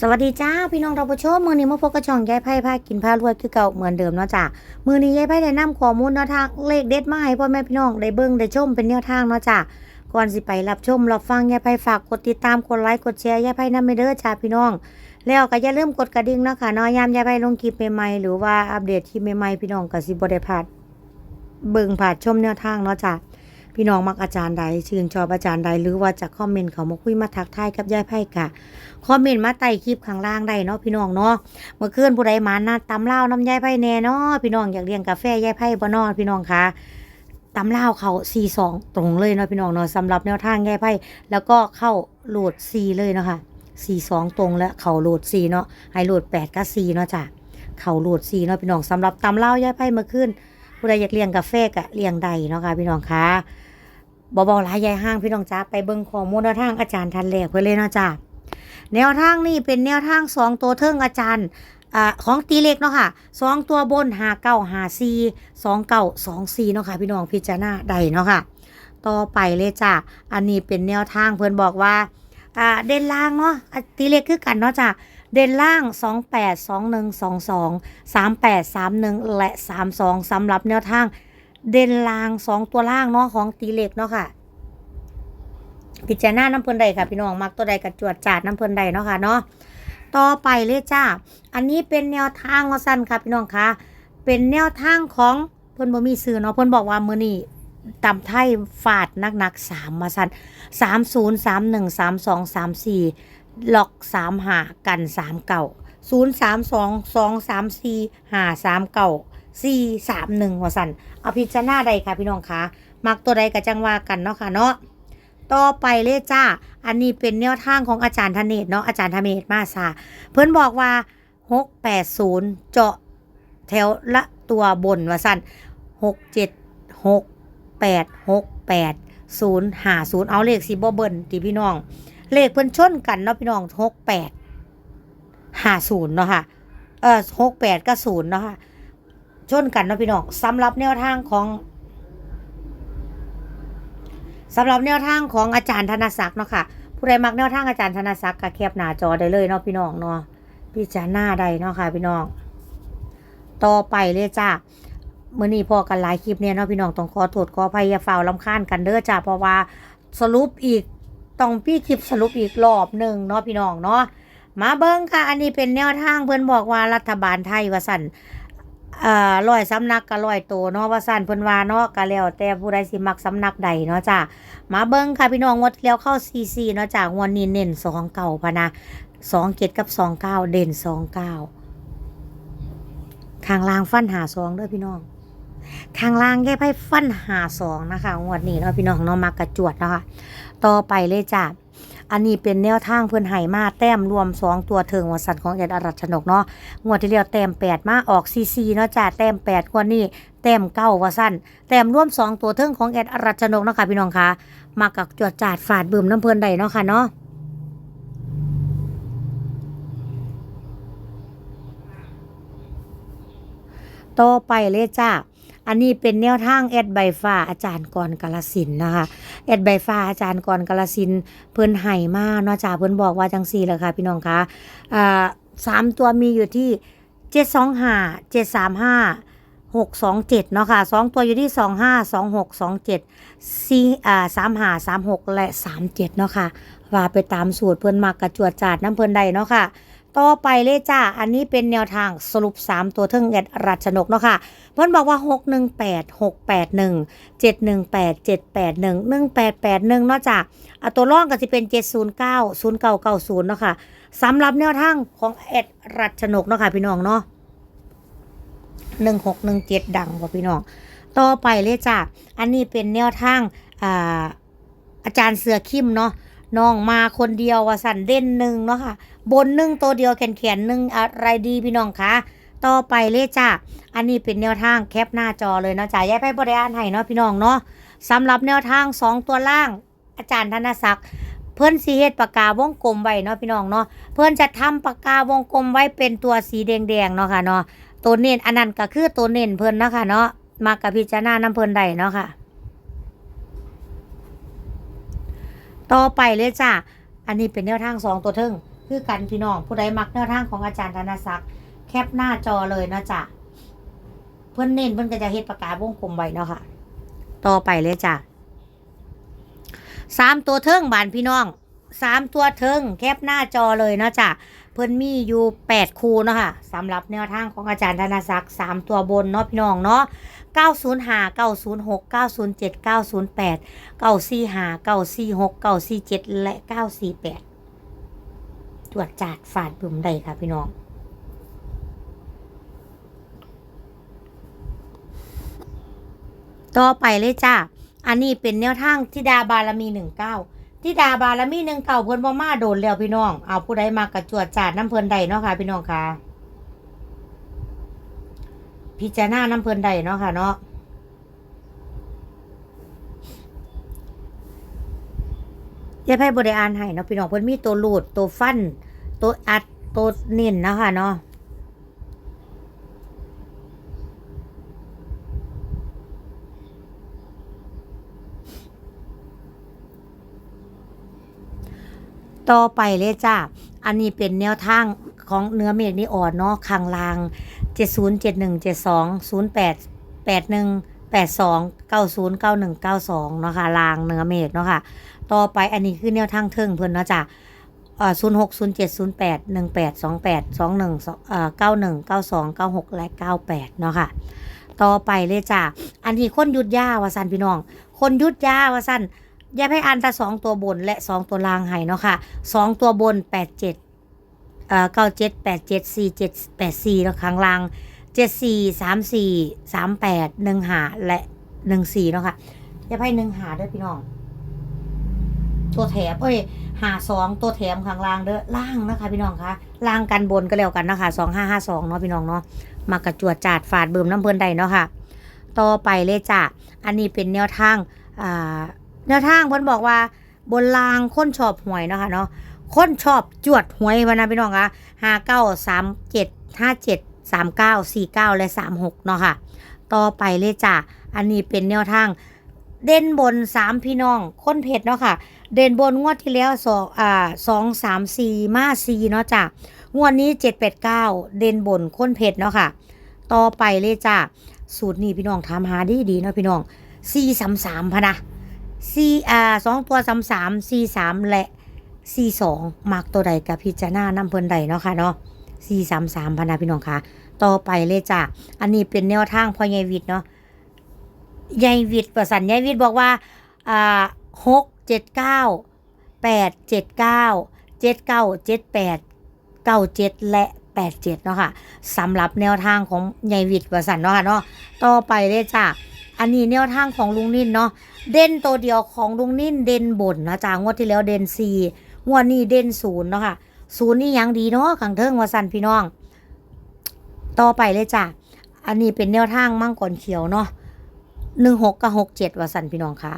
สวัสดีจ้าพี่น้องเราผู้ชมมือนี้มาพบกับช่องยายไพ่พากินพารวยคือเก่าเหมือนเดิมเนาะจ้ามือนี้ยายไพ่ได้นำข้อมูลแนวทางเลขเด็ดมาให้พ่อแม่พี่น้องได้เบิ่งได้ชมเป็นแนวทางเนาะจ้าก่อนสิไปรับชมรับฟังยายไพ่ฝากกดติดตามกดไลค์กดแชร์ยายไพ่นำไปเด้อจ้าพี่น้อง แล้วก็อย่าลืมกดกระดิ่งเนาะค่ะนาะยยามยายไพ่ลงคลิปใหม่ๆหรือว่าอัปเดตคลิปใหม่ๆพี่น้องก็สิบ่ได้พลาดเบิ่งผ่านชมแนวทางเนาะจ้า พี่น้องมักอาจารย์ใดชื่นชอบอาจารย์ใดหรือว่าจะคอมเมนต์เขามาคุยมาทักทายกับยายไพ่กะคอมเมนต์มาใต้คลิปข้างล่างได้เนาะพี่น้องเนาะเมื่อคืนผู้ใดมานะตำเล่าน้ำยายไพ่แน่เนาะพี่น้องอยากเลี้ยงกาแฟยายไพ่บ่นอพี่น้องคะตำเล่าเขาสี่สองตรงเลยเนาะพี่น้องเนาะสำหรับแนวทางยายไพ่แล้วก็เข้าโหลดสี่เลยเนาะค่ะสี่สองตรงและเขาโหลดสี่เนาะให้โหลดแปดกับสี่เนาะจ้ะเขาโหลดสี่เนาะพี่น้องสำหรับตำเล่ายายไพ่เมื่อคืน ผู้ใดอยากเลี้ยงกาแฟกะเลี้ยงใดเนาะค่ะพี่น้องคะบอบอหลายยายห้างพี่น้องจ้าไปเบิ่งข้อมูลแนวทางอาจารย์ทันแหลกเพื่อเลยเนาะจ้าแนวทางนี่เป็นแนวทางสองตัวเทิงอาจารย์อ่าของตีเล็กเนาะค่ะสองตัวบนหาเก้าหาซีสองเก้าสองซีเนาะค่ะพี่น้องพิจารณาใดเนาะค่ะ ต่อไปเลยจ้ะอันนี้เป็นแนวทางเพื่อนบอกว่าอ่าเด่นล่างเนาะตีเล็กคือกันเนาะจ้ะ เด่นล่าง 2 8 2 1 2 2 3 8 3 1 และ 3 2สำหรับแนวทาง เด่นล่าง 2 ตัวล่างเนาะของตีเหล็กเนาะค่ะ พิจารณาน้ำเพลินใดค่ะ พี่น้องมักตัวใดกับจวดจาดน้ำเพลินใดเนาะค่ะเนาะต่อไปเลยจ้า อันนี้เป็นแนวทางว่าสั้นค่ะพี่น้องคะเป็นแนวทางของเพิ่นบ่มีซื้อเนาะเพิ่นบอกว่ามื้อนี้ตำไทยฟาดนักๆสามมาสั้นสามศูนย์สามหนึ่งสามสองสามสี่ หลอกสามหากันสามเก่าศูนย์สามสองสองสามสี่หาสามเก่าสี่สามหนึ่งว่าสั้นเอาพิจารณาใดค่ะพี่น้องคะมักตัวใดก็จังว่ากันเนาะค่ะเนาะต่อไปเลยจ้า อันนี้เป็นแนวทางของอาจารย์ธเนศเนาะอาจารย์ธเนศมาซาเพิ่นบอกว่า680เจาะแถวละตัวบนว่าสั้น6 7 6 8 6 8 0 5 0เอาเลขสิบ่เบิ่นติพี่น้อง เลขเพิ่นชนกันเนาะพี่น้อง68 50เนาะค่ะ เออ68กับ0เนาะค่ะ ชนกันเนาะพี่น้องสำหรับแนวทางของสำหรับแนวทางของอาจารย์ธนศักดิ์เนาะค่ะ ผู้ใดมักแนวทางอาจารย์ธนศักดิ์ก็แคปหน้าจอได้เลยเนาะพี่น้องเนาะพิจารณาได้เนาะค่ะ พี่น้อง ต่อไปเลยจ้าเมื่อนี้พอกันหลายคลิปเนี่ยเนาะพี่น้องต้องขอโทษขออภัยอย่าฝ่าลำคาญกันเด้อจ้าเพราะว่าสรุปอีก ต้องพี่คลิปสรุปอีกรอบหนึ่งเนาะพี่น้องเนาะมาเบิ้งค่ะ อันนี้เป็นแนวทางเพิ่นบอกว่ารัฐบาลไทยว่าสั่นเอ่อร้อยสำนักก็ร้อยโตเนาะว่าสั่นเพิ่นว่าเนาะก็แล้วแต่ผู้ใดสิมักสำนักใดเนาะจ้ามาเบิ่งค่ะพี่น้องงวดแล้วเข้า44เนาะจ้างวดนี้เน้น2เก่าพะนะ2 7กับ2 9เก้าเด่น2 9ข้างล่างฟันหา2เด้อพี่น้อง ข้างล่างแก้ไพ่ฟันหา2นะคะงวดนี้เนาะพี่น้องเนาะมากระจวดเนาะค่ะต่อไปเลยจ้าอันนี้เป็นแนวทางเพิ่อนให้มาแต้มรวม 2 ตัวเทิงวสันของแอดอรัชนกเนาะงวดที่แล้วแต้มแปดมาออกซีซีเนาะจ้าแต้มแปดกว่านี้แต้มเก้าว่าสั้นแต้มรวมสองตัวเทิงของแอดอรัชนกเนาะค่ะพี่น้องคะมากับจวดจาดฝาดบืมน้ำเพลินใดเนาะค่ะเนาะต่อไปเลยจ้า อันนี้เป็นแนวทางแอดใบฟ้าอาจารย์กรกาลสินนะคะแอดใบฟ้าอาจารย์กรกาลสินเพิ่นไห่มาเนาะจ้าเพิ่นบอกว่าจังซี่แหละค่ะพี่น้องคะอ่าสามตัวมีอยู่ที่เจ็ดสองห้าเจ็ดสามห้าหกสองเจ็ดเนาะค่ะสองตัวอยู่ที่สองห้าสองหกสองเจ็ดสี่อ่าสามห้าสามหกและสามเจ็ดเนาะค่ะว่าไปตามสูตรเพิ่นมากกระจวดจาดน้ำเพิ่นใดเนาะค่ะ ต่อไปเลยจ้า อันนี้เป็นแนวทางสรุป 3 ตัวเทิงแอดรัชนกเนาะค่ะ เพิ่อนบอกว่า 618 681 718 781 1881เนาะจ้าอะตัวร่องก็จะเป็น 709 0990เนาะค่ะสำหรับแนวทางของแอดรัชนกเนาะค่ะพี่น้องเนาะหนึ่งหกหนึ่งเจ็ดดังบ่าพี่น้อง ต่อไปเลยจ้ะอันนี้เป็นแนวทางอาอาจารย์เสือคิมเนาะ น้องมาคนเดียวว่าสั่นเด่นหนึ่งเนาะค่ะ บนหนึ่งตัวเดียวแขนแขนหนึ่งอะไรดีพี่น้องคะต่อไปเลยจ้ะอันนี้เป็นแนวทางแคปหน้าจอเลยเนาะจ้ะย้ายไปบริอ่านให้เนาะพี่น้องเนาะสำหรับแนวทางสองตัวล่าง อาจารย์ธนศักดิ์เพื่อนสีเฮ็ดปากกาวงกลมไว้เนาะพี่น้องเนาะเพื่อนจะทำปากกาวงกลมไว้เป็นตัวสีแดงๆเนาะค่ะเนาะตัวเน้นอันนั้นก็คือตัวเน้นเพิ่อนเนาะค่ะเนาะมากับพิจารณาน้ำเพิ่นได้เนาะค่ะ ต่อไปเลยจ้ะอันนี้เป็นแนวทางสองตัวเทิงคือกันพี่น้องผู้ใดมักแนวทางของอาจารย์ธนศักดิ์แคปหน้าจอเลยนะจ้ะเพื่อนเน้นเพื่อนก็จะเฮ็ดประกาศวงกลมไว้เนาะค่ะ ต่อไปเลยจ้ะสามตัวเทิงบานพี่น้องสามตัวเทิงแคปหน้าจอเลยนะจ้ะเพิ่นมีอยู่แปดคูเนาะค่ะสำหรับแนวทางของอาจารย์ธนศักดิ์สามตัวบนเนาะพี่น้องเนาะ 905 906 907 908 945 946 947 และ 948 ตรวจจัดฝาดบึมใดค่ะพี่น้อง ต่อไปเลยจ้า อันนี้เป็นแนวทางทิดาบารมีหนึ่งเก้าทิดาบารมีหนึ่งเก้าเพิ่นบ่มาโดนแล้วพี่น้อง เอาผู้ใดมากระจวดจาดน้ำเพิ่นใดเนาะค่ะพี่น้องค่ะ พิจารณาน้ำเพลินใดเนาะค่ะเนาะยายไพ่บริอานให้เนาะพี่น้องเพิ่นมีตัวลูดตัวฟัน ตัวอัดตัวเน้นนะคะเนาะ ต่อไปเลยจ้าอันนี้เป็นแนวทางของเนื้อเมฆนี่อ่อนเนาะข้างล่าง70 71 72 08 81 82 90 91 92เก้าศูนย์เก้าหนึ่งเก้าสองเนาะค่ะลางเนื้อเมฆเนาะค่ะ ต่อไปอันนี้คือแนวทางเทิงเพิ่นเนาะจ้ะเอ่อศูนย์หกศูนย์เจ็ดศูนย์แปดหนึ่งแปดสองแปดสองหนึ่งเก้าหนึ่งเก้าสองเก้าหกและเก้าแปดเนาะค่ะ ต่อไปเลยจ้ะอันนี้คนยุดยาวาสันพี่น้อง คนยุดยาวาสัน ยาให้อันต่สองตัวบนและสองตัวล่างให้เนาะค่ะสองตัวบนแปดเจ็ดเอ่อเก้าเจ็ดแปดเจ็ดสี่เจ็ดแปดสี่แล้วข้างล่างเจ็ดสี่สามสี่สามแปดหนึ่งหาและหนึ่งสี่เนาะค่ะยาให้หนึ่งหาด้วยพี่น้อง ตัวแถมเอ้ยหาสองตัวแถมข้างล่างเด้อล่างนะคะพี่น้องคะล่างกันบนก็แล้วกันนะคะสองห้าห้าสองเนาะพี่น้องเนาะมากระจวดจาดฝาดเบิ่มน้ำเพลินใดเนาะค่ะ ต่อไปเลยจ้ะอันนี้เป็นแนวทางอ่า แนวทางเพิ่นบอกว่า บนรางค้นชอบหวยเนาะค่ะเนาะค้นชอบจวดหวยวันนะพี่น้องคะห้าเก้าสามเจ็ดห้าเจ็ดสามเก้าสี่เก้าและสามหกเนาะค่ะ ต่อไปเลยจ้ะอันนี้เป็นแนวทาง เด่นบนสามพี่น้องค้นเพชรเนาะค่ะ เด่นบนงวดที่แล้วสองอ่าสองสามสี่มาสี่เนาะจ้ะงวดนี้เจ็ดแปดเก้าเด่นบนค้นเพชรเนาะค่ะ ต่อไปเลยจ้ะสูตรนี้พี่น้องถามหาดีดีเนาะพี่น้องสี่สามสามพนะ สี่อ่าสองตัวสามสามสี่สามและสี่สองมักตัวใดกับพิจารณาน้ำเพลินใดเนาะค่ะเนาะสี่สามสามพนะพี่น้องค่ะ ต่อไปเลยจ้ะ อันนี้เป็นแนวทางพ่อใหญ่วิทย์เนาะยายวิทย์ประสันยายวิทย์บอกว่าอ่าหกเจ็ดเก้าแปดเจ็ดเก้าเจ็ดเก้าเจ็ดแปดเก้าเจ็ดและแปดเจ็ดเนาะค่ะสำหรับแนวทางของยายวิทย์ประสันเนาะค่ะเนาะต่อไปเลยจ้ะ อันนี้แนวทางของลุงนิ่นเนาะเด่นตัวเดียวของลุงนิ่นเด่นบนนะจ้างวดที่แล้วเด่นสี่งวดนี้เด่นศูนย์เนาะค่ะศูนย์นี่ยังดีเนาะขังเทิงวาสันพี่น้อง ต่อไปเลยจ้ะอันนี้เป็นแนวทางมั่งก่อนเขียวเนาะหนึ่งหกกับหกเจ็ดวาสันพี่น้องค่ะ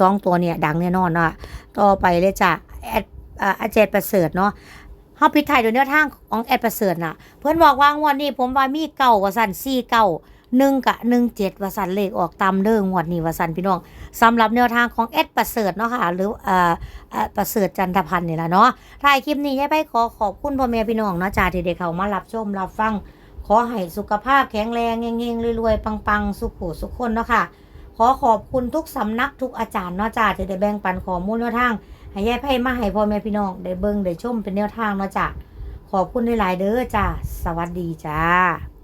สองตัวเนี่ยดังแน่นอนเนาะต่อไปเลยจ้ะแอดอ่าเจดประเสริฐเนาะเฮาพิดไทายโดยแนวทางของแอดประเสริฐน่ะ เพิ่อนบอกว่างวดนี้ผมว่ามีเก่าว่าสั่นซี่เก่า หนึ่งกับหนึ่งเจ็ดวสันเลขออกตามเด้องวดนี้วสันพี่น้องสำหรับแนวทางของแอดประเสริฐเนาะค่ะหรืออ่อ่าประเสริฐจันทพันธ์นี่แหละเนาะถ่ายคลิปนี้ยายไปขอขอบคุณพ่อแม่พี่น้องเนาะจ้าที่ได้เข้ามารับชมรับฟัง ขอให้สุขภาพแข็งแรงเงี้ยๆรวยๆปังๆ สุขหูสุขคนเนาะค่ะขอขอบคุณทุกสำนักทุกอาจารย์เนาะจ้าที่ได้แบ่งปันข้อมูลแนวทางให้ยายไพ่มาให้พ่อแม่พี่น้องได้เบิ่งได้ชมเป็นแนวทางเนาะจ้าขอบคุณหลายๆเด้อจ้าสวัสดีจ้า